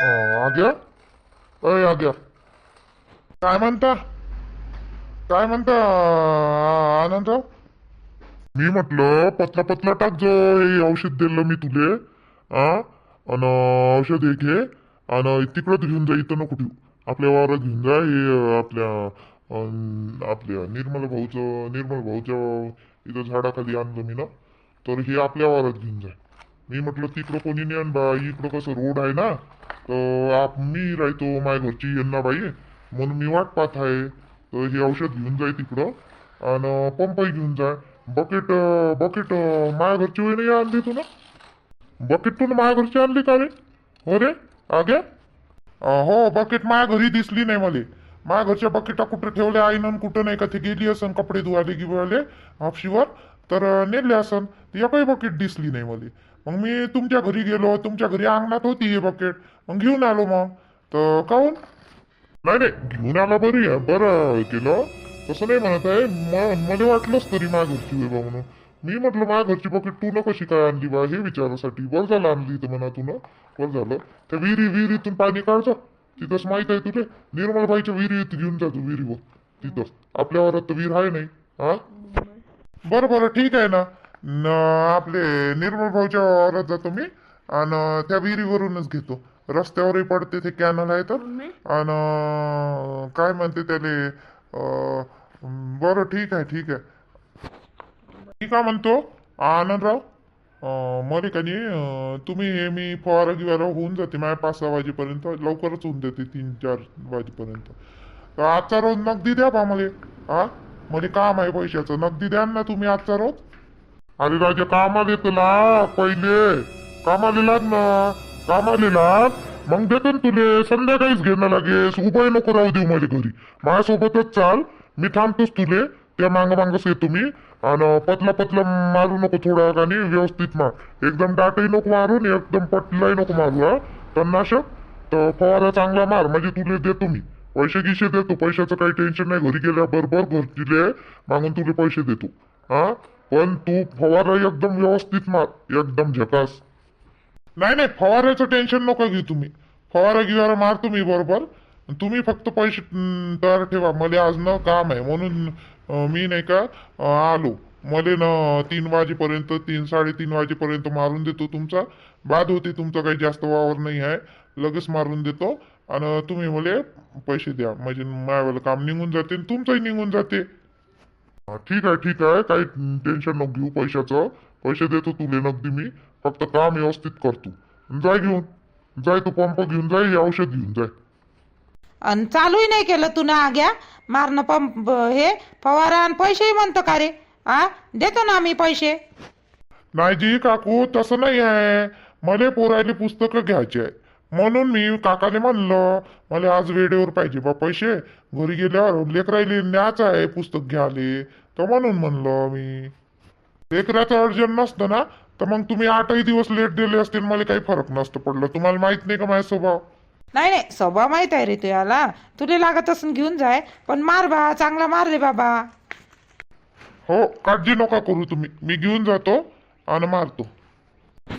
आग्या अय आग्या काय म्हणता? काय म्हणता आनंदराव? मी म्हटलं पतला पतला टाक जो हे औषध दिलं मी तुले आ? अन औषध एक घे आणि तिकडंच घेऊन जा इथं नको ठेवू. आपल्या वावरात घेऊन जा हे आपल्या अन आपल्या निर्मल भाऊचं निर्मल भाऊच्या इथं झाडाखाली आणलं मी ना तर हे आपल्या वावरात घेऊन जा. मी म्हटलं तिकडं कोणी नाही आण बा इकडं कसं रोड आहे ना तर आप मी राहतो माझ्या घरची यांना बाई म्हणून मी वाट पाहत आहे. तर हे औषध घेऊन जाय तिकडं. आणि पंपही घेऊन जाय बकेट बकेट माझ्या घरची वहिनी आणली तू ना? बकेट तू माझ्या घरची आणली का रे? हो रे? आग्या? हो बकेट माझ्या घरी दिसली नाही मला. माझ्या घरच्या बकेटा कुठं ठेवल्या आई आणि कुठं नाही का ते गेली असन कपडे धुवाले गिवाले हापशीवर. तर नेले असन. एकही बकेट दिसली नाही मला. मग मी तुमच्या घरी गेलो. तुमच्या घरी अंगणात होती हे बकेट मग घेऊन आलो मग. तर काहून? नाही नाही घेऊन आला बरी आहे. बरं केलं. तसं नाही म्हणत आहे. म- मला वाटलंच तरी माझ्या घरची आहे बा म्हणून. मी म्हटलं माझ्या घरची बकेट तू न कशी काय आणली बा हे विचारासाठी. बरं झालं आणली तर म्हणा तुला बरं झालं. त्या विहिरी विहिरीतून पाणी काढतो तिथंच माहीत आहे तुले. निर्मलबाईच्या विहिरीत घेऊन जा तू विहिरीवर. तिथंच. आपल्या वरात तर विहीर आहे नाही. हा? बरं बरं ठीक आहे ना. न आपले निर्मल भाऊच्या वावरात जातो मी. आणि त्या विहिरीवरूनच घेतो. रस्त्यावरही पडते ते कॅनल आहे तर. आणि काय म्हणते त्याले? अं, बरं ठीक आहे ठीक आहे. मी काय म्हणतो? आनंदराव मला का नाही तुम्ही हे मी फवारा गिवारा होऊन जाते माझ्या पाच सहा वाजेपर्यंत. लवकरच होऊन जाते तीन चार वाजेपर्यंत. तर आजचा रोज नगदी द्या बा मला. हा? मला काम आहे पैशाचं. नगदी द्या ना तुम्ही आजचा रोज. अरे राजा कामाला येतो ना पहिले. कामाला लाग ना. कामाने लाग मग देतो ना तुले संध्याकाळीच घेणं लागेस. उभंही नको राहू देऊ माझ्या घरी. माझ्यासोबतच चाल. मी थांबतोच तुले. त्या मांग मांगच येतो मी. आणि पतला पतला मारू नको थोडा आणि व्यवस्थित मार. एकदम दाटही नको मारू आणि एकदम पटलाही नको मारू हा. तणनाशक तर फवारा चांगला मार. म्हणजे तुले देतो मी. पैसे गिसे देतो. पैशाचं काही टेन्शन नाही. घरी गेल्या बरोबर घरचे मागून तुले पैसे देतो. हा? पण तू फवारा एकदम व्यवस्थित मार. एकदम झकास. नाही नाही फवाऱ्याचं टेन्शन नका घेऊ तुम्ही. फवारा गिवारा मारतो मी बरोबर. तुम्ही फक्त पैसे तयार ठेवा. मला आज न काम आहे. म्हणून मी नाही का आलो. मला ना तीन वाजेपर्यंत तीन साडेतीन वाजेपर्यंत मारून देतो तुमचा. बाद होते तुमचा काही जास्त वावर नाही आहे. लगेच मारून देतो. आणि तुम्ही मला पैसे द्या. म्हणजे माझ्यावालं काम निघून जाते आणि तुमचंही निघून जाते. ठीक आहे ठीक आहे. काही टेन्शन नको घेऊ पैशाचं. पैसे देतो तुले नगदी मी. फक्त काम व्यवस्थित करतो जाय घेऊन. जाय तू पंप घेऊन जाय हे औषध घेऊन जाय. आणि चालूही नाही केलं तू ना आग्या. मारणं पंप हे फवारा आणि पैसेही म्हणतो का रे? आ? देतो ना आम्ही पैसे. नाही जी काकू तसं नाही आहे. मला पोरायले पुस्तकं घ्यायचे आहे. म्हणून मी काकाने म्हणलं मला आज वेळेवर पाहिजे बा पैसे. घरी गेल्यावर लेकरायले न्यायचं आहे पुस्तक घ्यायले. तर म्हणून म्हणलं मी. लेकराचं अर्जंट नसतं ना तर मग तुम्ही आठही दिवस लेट दिले असतील मला काही फरक नसतं पडलं. तुम्हाला माहीत नाही का माझा स्वभाव? नाही नाही स्वभाव माहीत आहे रे तुला तुला लागत असून घेऊन जाय पण मार बा चांगला मार रे बाबा. हो काळजी नका करू तुम्ही. मी घेऊन जातो आणि मारतो.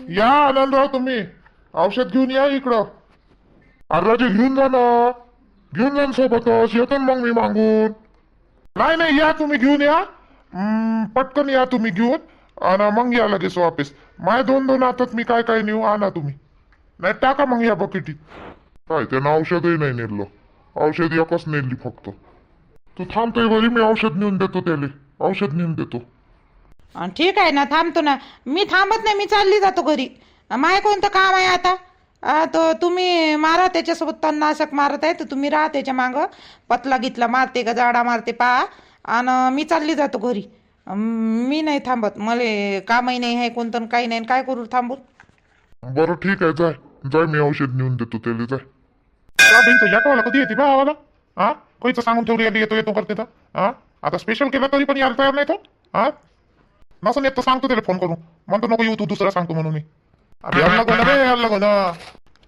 या आनंदराव तुम्ही. औषध घेऊन या इकडं. अरे राजे घेऊन जा ना. घेऊन जा ना सोबतच. येतो ना मग मी मागून. नाही नाही या तुम्ही घेऊन या. हम्म, पटकन या तुम्ही घेऊन आणि मग या लगेच वापस. माझ्या दोन दोन हातात मी काय काय नेऊ आणा तुम्ही. नाही टाका मग या बकेटीत. काय त्यानं औषधही नाही नेलं. औषध एकच नेली फक्त. तू थांबतोय बरी मी औषध नेऊन देतो त्याले. औषध नेऊन देतो. अन् ठीक आहे ना थांबतो ना. मी थांबत नाही मी चालली जातो घरी. माय कोणतं काम आहे आता? आ, तो तुम्ही मारा त्याच्यासोबत तणनाशक मारत आहे तर तुम्ही राहा त्याच्या मागं. पतला गितला मारते का जाडा मारते पा आणि मी चालली जातो घरी. मी नाही थांबत. मला कामही नाही आहे कोणतं आणि काही नाही आणि काय करू थांबून? बरं ठीक आहे जाय. जाय मी औषध नेऊन देतो त्याला जाय. बहिणीचं याटवाला कधी येते बा आवाला? हा कोणचं सांगून ठेवली आली येतो येतो करते तर. हा आता स्पेशल केलं तरी पण यायला तयार नाही तो. हा नसं येत तर सांगतो त्याला फोन करून. म्हणतो नको येऊ तू दुसरा सांगतो म्हणून. मी अरे यायला लागलं रे यायला लागलं हा,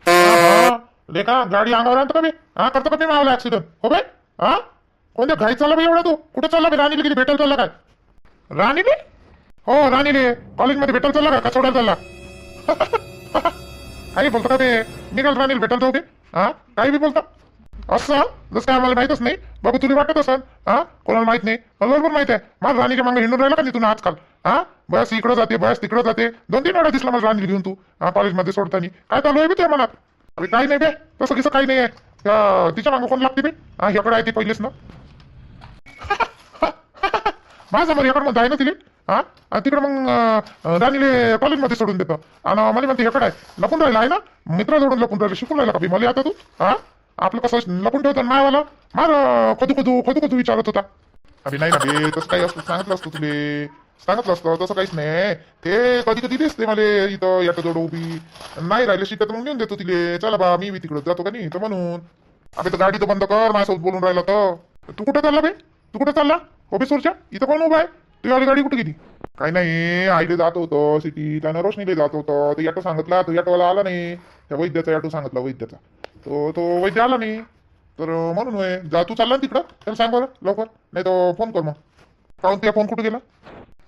हा. लेका गाडी अंगावर आणतो का मी? हा करतो का मी मावला ऍक्सिडेंट हो बे हा कोणत्या घाई चालला बे एवढा तू? कुठे चालला बे राणीला किती भेटायला चालला काय? राणीने हो राणीने कॉलेजमध्ये भेटायला चालला का? का सोडायला चालला? काही बोलतो का ते? निघाल राणीला भेटायला जाऊ दे. हा? काही बी बोलता. असं? जसं काय आम्हाला माहितच नाही. बघू तुला वाटत असन हा? कोणाला माहीत नाही. मला बरोबर माहीत आहे. मला राणीच्या मागे हिंडून राहिला का नाही तुला आजकाल? हा? बस इकडं जाते बस तिकडं जाते. दोन तीन वेळा दिसला मला राणीला घेऊन तू. हा कॉलेजमध्ये सोडताना. काय चालू आहे बी ते मनात? अरे काही नाही बे. तसं कसं काही नाही आहे. तिच्या मागं कोण लागते बे? हा ह्याकडे आहे ते पहिलेच ना. माझं मग याकडे म्हणतो आहे ना तिले. हा? तिकडे मग राणीले कॉलेजमध्ये सोडून देतो. आणि मला म्हणते ह्याकडे आहे लपून राहिला आहे ना? मित्र जोडून लपून राहिला शिकून राहिला का बी? मला आता तू? हा? आपलं कसं लपून ठेवतो ना मला मार कधू कधू कधू कधू विचारत होता. अभि नाही ना बे तसं काही असतं सांगितलं असतं तुले. सांगितलं असतं तसं काहीच नाही. ते कधी कधी दिसते मला इथं याच्या जोड उभी. नाही राहिले शिकत मग नेऊन देतो तिले. चला बा मी तिकडे तिकडं जातो का नाही? तर म्हणून. अबे तर गाडी तर बंद कर माझ्यासोबत बोलून राहिला तर. तू कुठे चालला बे? तू कुठे चालला? ऑफिसवरच्या? इथं कोण उभा आहे? तुझी वाली गाडी कुठे गेली? काही नाही आईले जात होतं सिटी त्यानं रोशनीले जात होतं. तो याटो सांगितला तो ऑटोवाला आला नाही. त्या वैद्याचा ऑटो सांगितला वैद्याचा. तो तो वैद्य आला नाही. तर म्हणून होय जा तू चालला ना तिकडं? त्याला सांग बरं लवकर. नाही तर फोन कर मग. काहून तुझा फोन कुठे गेला?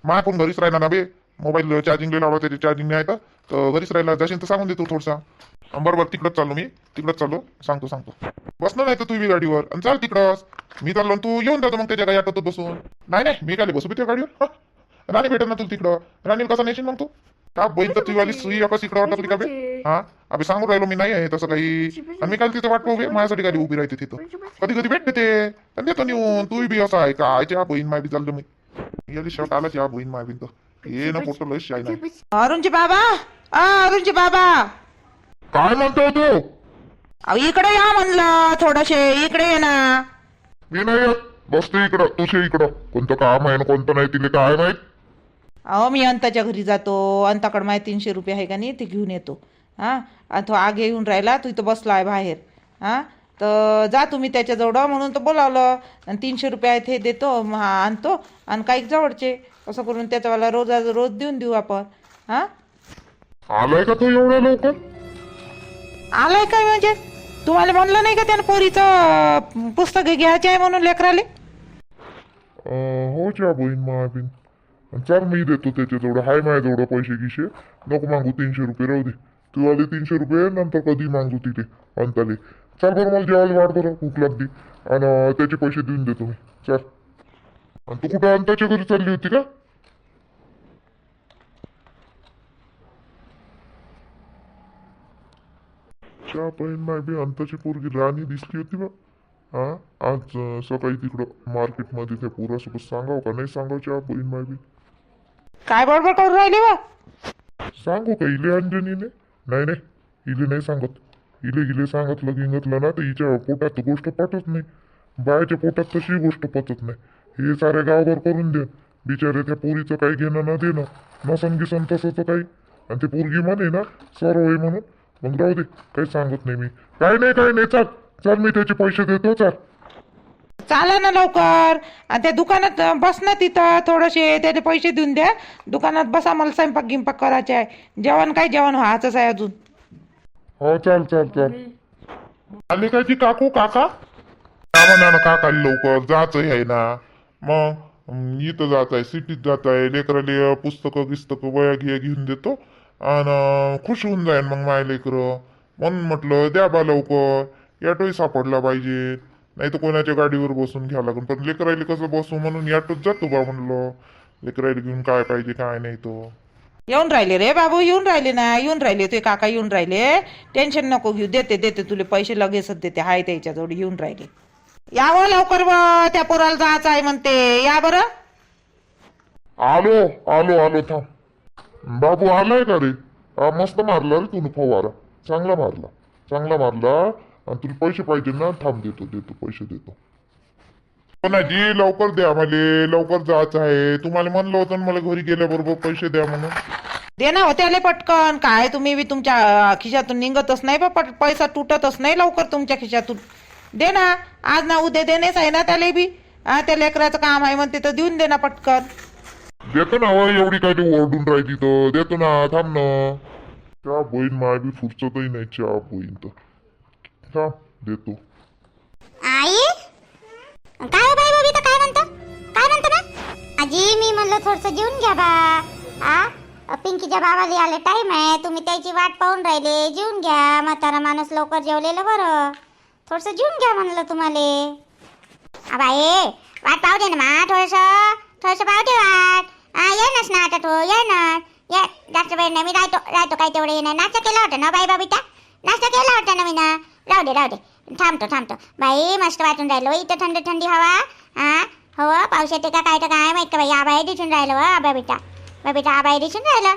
माझा फोन घरीच राहिला ना बे. मोबाईल चार्जिंगला लावला त्याची चार्जिंग नाही आहे तर घरीच राहिला. जाशील तर सांगून देतो थोडसा. बरोबर तिकडंच चाललो मी. तिकडंच चाललो. सांगतो सांगतो. बसणार नाही तर तू गाडीवर. आणि चाल तिकडंच. मी चाललो आणि तू येऊन जातो मग त्याच्या गाडी ऑटोत बसून. नाही नाही मी काय बसू बी त्या गाडीवर? हं. राणी भेटेल ना तुला तिकडं. राणीला कसं नेशील मग तू? का बैल तर तुझी सुई कशी इकडं वाटत का बे? हा? अभि सांगून राहिलो मी नाही आहे तसं काही. आणि मी काल तिथं वाट पाहू माझ्यासाठी गाडी उभी राहते तिथं. कधी कधी भेटते ते. आणि देतो नेऊन. तू बी असं आहे का? आयच्या बहीण माय बी चाललो मी. याली शर्ट आलाच या बहीण माय बी तर. ये ना फोटो लय शाय नाही अरुणजी बाबा! अ अरुणजी बाबा! काय म्हणतो तू? अहो, इकडे या म्हणलं थोडसे. इकडे ये ना. मी नाही येत बसते इकडं तुझे इकडं कोणतं काम आहे ना कोणतं नाही तिला काय माहीत अहो मी अंताच्या घरी जातो अंताकडे माझे तीनशे रुपये आहे का नाही ते घेऊन येतो हां आणि तो आगे येऊन राहिला तू इथं बसला आहे बाहेर हां तर जा तुम्ही त्याच्याजवळ म्हणून तर बोलावलं आणि तीनशे रुपये आहेत हे देतो हा आणतो आणि काही जवळचे असं करून त्याच्यावाला रोज रोज देऊन देऊ आपण हां आलाय का तू एवढ्या लवकर आलाय काय म्हणजे तुम्हाला म्हणलं नाही का त्यानं पोरीचं पुस्तक घ्यायचे आहे म्हणून लेकराले? अं, हो च्या बहीण महाबीन. चल मी देतो त्याच्याजवळ हाय माझ्याजवळ पैसे गिशे नको मागू तीनशे रुपये राहू दे. तू आले तीनशे रुपये नंतर कधी मागू तिथे अंताले. चल बरं मला जेवायला वाढ बरं भूक लागली. आणि त्याचे पैसे देऊन देतो मी. चल. आणि तू कुठं अंताच्या घरी चालली होती का? च्या बहीण माय बी अंताची पोरगी राणी दिसली होती बा. हा? आज सकाळी तिकडं मार्केटमध्ये त्या पोरासोबत सांगाव का? नाही सांगावच्या बहीण माय बी. काय बडबड करून राहिले बा? सांगू का इले अंजनीने नाही नाही इले नाही सांगत. इले इले सांगितलं गिंगतलं ना तर हिच्या पोटात गोष्ट पटत नाही. बायाच्या पोटात तशी गोष्ट पचत नाही. हे साऱ्या गावभर करून दे. बिचारे त्या पोरीचं काही घेणं न देणं. नसन गिसन तसंच काही. आणि ते पोरगी म्हणे ना सर्व आहे म्हणून मग राहू दे काही सांगत नाही मी. काय नाही काय नाही चाल. चल मी त्याचे पैसे देतो चाल. चाला ना लवकर. आणि त्या दुकानात बस ना तिथं थोडेसे त्याचे पैसे देऊन द्या. दुकानात बसा मला स्वयंपाक गिंपाक करायचे आहे. जेवण काय जेवण व्हायचंच आहे अजून. हो चाल चाल चाल. आले काय ती काकू काका? का म्हणा ना काका लवकर. जायचं आहे ना. मग इथं जात आहे सिटीत जात आहे लेकराले पुस्तकं गिस्तकं वया घेऊन देतो. आणि खुश होऊन जाईन मग माय लेकरं. म्हणून म्हटलं द्या बा लवकर. याटोही सापडला पाहिजे. नाही तर कोणाच्या गाडीवर बसून घ्यावं लागून पण लेकरायले कसं बसू म्हणून याटोच जातो बा म्हणलं. लेकरायला घेऊन काय पाहिजे काय नाही तो. येऊन राहिले रे बाबू येऊन राहिले ना. येऊन राहिले. ते काका येऊन राहिले. टेन्शन नको घेऊ. देते देते तुले पैसे लगेचच देते. हाय त्याच्याजवळ येऊन राहिले. यावं लवकर व त्या पोराला जायचं आहे म्हणते. या बरं. आलो आलो आलो थांब. बाबू आलाय का रे? मस्त मारला रे तू फवारा. चांगला मारला. चांगला मारला आणि तुला पैसे पाहिजे ना थांब देतो देतो पैसे देतो. जी लवकर द्या मला लवकर जायचं आहे. तुम्हाला म्हणलं होतं ना मला घरी गेल्याबरोबर पैसे द्या म्हणून. दे ना होते आले पटकन. काय तुम्ही बी तुमच्या खिशातून निघतच नाही बा पैसा तुटतच नाही लवकर तुमच्या खिशातून. दे ना. आज ना उद्या देणेच आहे ना त्याला बी. त्या लेकराचं काम आहे म्हणते तर देऊन दे ना पटकन. देतो ना वय एवढी काय ते ओरडून राहिली तर. देतो ना थांब ना. त्या बहीण माय बी फुरचतही नाही चहा बहीण तर. थांब देतो. आई? काय हो बाई बबिता काय म्हणतो? काय म्हणतो ना? आजी मी म्हणलं थोडस जेवून घ्या बा. आ? पिंकीच्या बाबाला आले टाइम आहे. तुम्ही त्याची वाट पाहून राहिले. जेवून घ्या. म्हातारा माणूस लवकर जेवलेलं बरं. थोडस जेवून घ्या म्हणलं तुम्हाला. बाई वाट पाहू दे ना मा थोडस. थोडंसं पाव दे हा येणच ना आता तो ये ना ये जास्त वेळ नाही मी राहतो राहतो काय तेवढं येणार नाश्ता केला होता ना बाई बाबीटा नाश्ता केला होता ना मी ना राहू दे राहू दे. थांबतो थांबतो. बाई मस्त वाटून राहिलो. इथं थंड थंडी हवा. हा हो पाऊस येते का काय तर काय माहीत का बाई? आबाई दिसून राहिलं हो आबा बेटा बाबीटा आबाई दिसून राहिलं.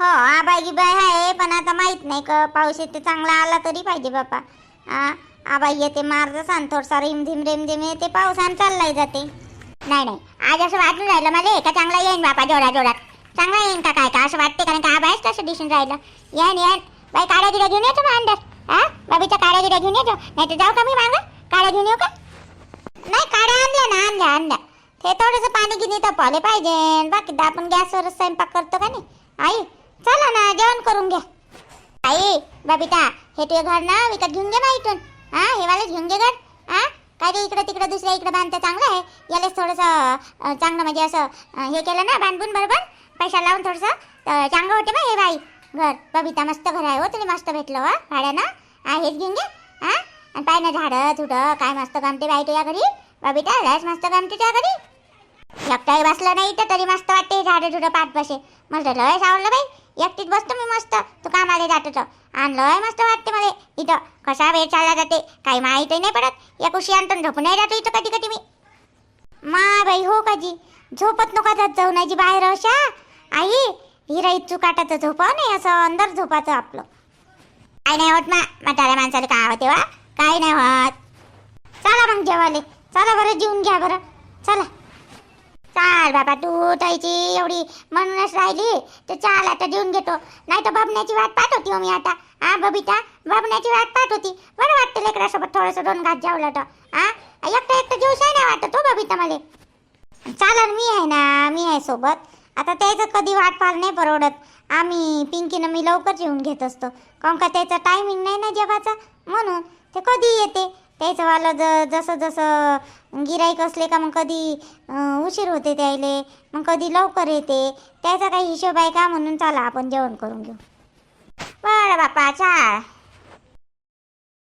हो आबाई गिबाई आहे पण आता माहीत नाही का पाऊस येते चांगला आला तरी पाहिजे बापा हा आबाई येते मारत सांग थोडसा रिमझिम रिमझिम येते पावसान चाललाही जाते. नाही नाही. आज असं वाटून राहिलं मला का चांगला येईन बापा जोडा जोरात? चांगला येईन का काय का असं वाटते कारण का आबाईच तसं दिसून राहिलं? येन येन. बाई काड्या गिड्या घेऊन येतो मग अंदर. हा? बाबीच्या काड्या गिड्या घेऊन येतो. नाही तर जाऊ का मी मागं? काड्या घेऊन येऊ का? नाही काड्या आणल्या ना आणल्या आणल्या. ते थोडंसं पाणी गिनी पाले पाहिजे. बाकी तर आपण गॅसवरच स्वयंपाक करतो का नाही? आई चला ना जेवण करून घ्या. आई बबिता हे तुझे घर ना विकत घेऊन घे ना इथून. हा हे वाले घेऊन घे घर. हा? काय ते इकडं तिकडं दुसऱ्या इकडं बांधतं चांगलं आहे? यालाच थोडंसं चांगलं म्हणजे असं हे केलं ना बांधून बरोबर? पैसा लावून थोडंसं तर चांगलं होते बा हे बाई. घर बबिता मस्त घर आहे हो तुला मस्त भेटलं हो भाड्यानं. हा हेच घेऊन घे. हा? आणि पाय ना झाडं झुडं काय मस्त गमते बाई तुझ्या घरी. बबिता लयच मस्त गमते तुझ्या घरी. एकटाही बसलं नाही तर तरी मस्त वाटते झाडं झुडं पाठ बसे. मला लयच आवडलं बाई. एकटीच बसतो मी मस्त. तू कामाला जात होतं आणि लय मस्त वाटते मला. इथं कसा वेळ चालला जाते काही माहीतही नाही पडत. या कुशी आणतो आणि झोपून नाही जातो इथं कधी कधी मी. मा बाई हो काजी. झोपत नका जात जाऊ नाही जी बाहेर अशा. आई हिरा इच्छू काटाचं झोपाव नाही असं अंदर झोपाचं आपलं. काय नाही होत मा म्हाताऱ्या माणसाला काय होते वा? काय नाही होत. चला मग जेवाले चला बरं जेवून घ्या बरं. चला. चाल बाबा तू ताईची एवढी म्हणूनच राहिली तर चाल आता देऊन घेतो. नाही तर बबण्याची वाट पाहत होती हो मी आता. हा बबिता बबण्याची वाट पाहत होती. बरं वाटतं लेकरासोबत थोडंसं दोन घात जेवलं तर हा एकटं एकटं जेवूच नाही वाटत हो बबिता मला. चालन मी आहे ना मी आहे सोबत. आता त्याचं कधी वाट पाहायला नाही परवडत. आम्ही पिंकीनं मी लवकर येऊन घेत असतो. काऊन का त्याचं टायमिंग नाही ना जेवायचा म्हणून ते कधी येते? त्याचं वालं ज जसं जसं गिराईक असले का मग कधी उशीर होते त्याले मग कधी लवकर येते त्याचा काही हिशोब आहे का म्हणून चला आपण जेवण करून घेऊ. बरं बापा चाल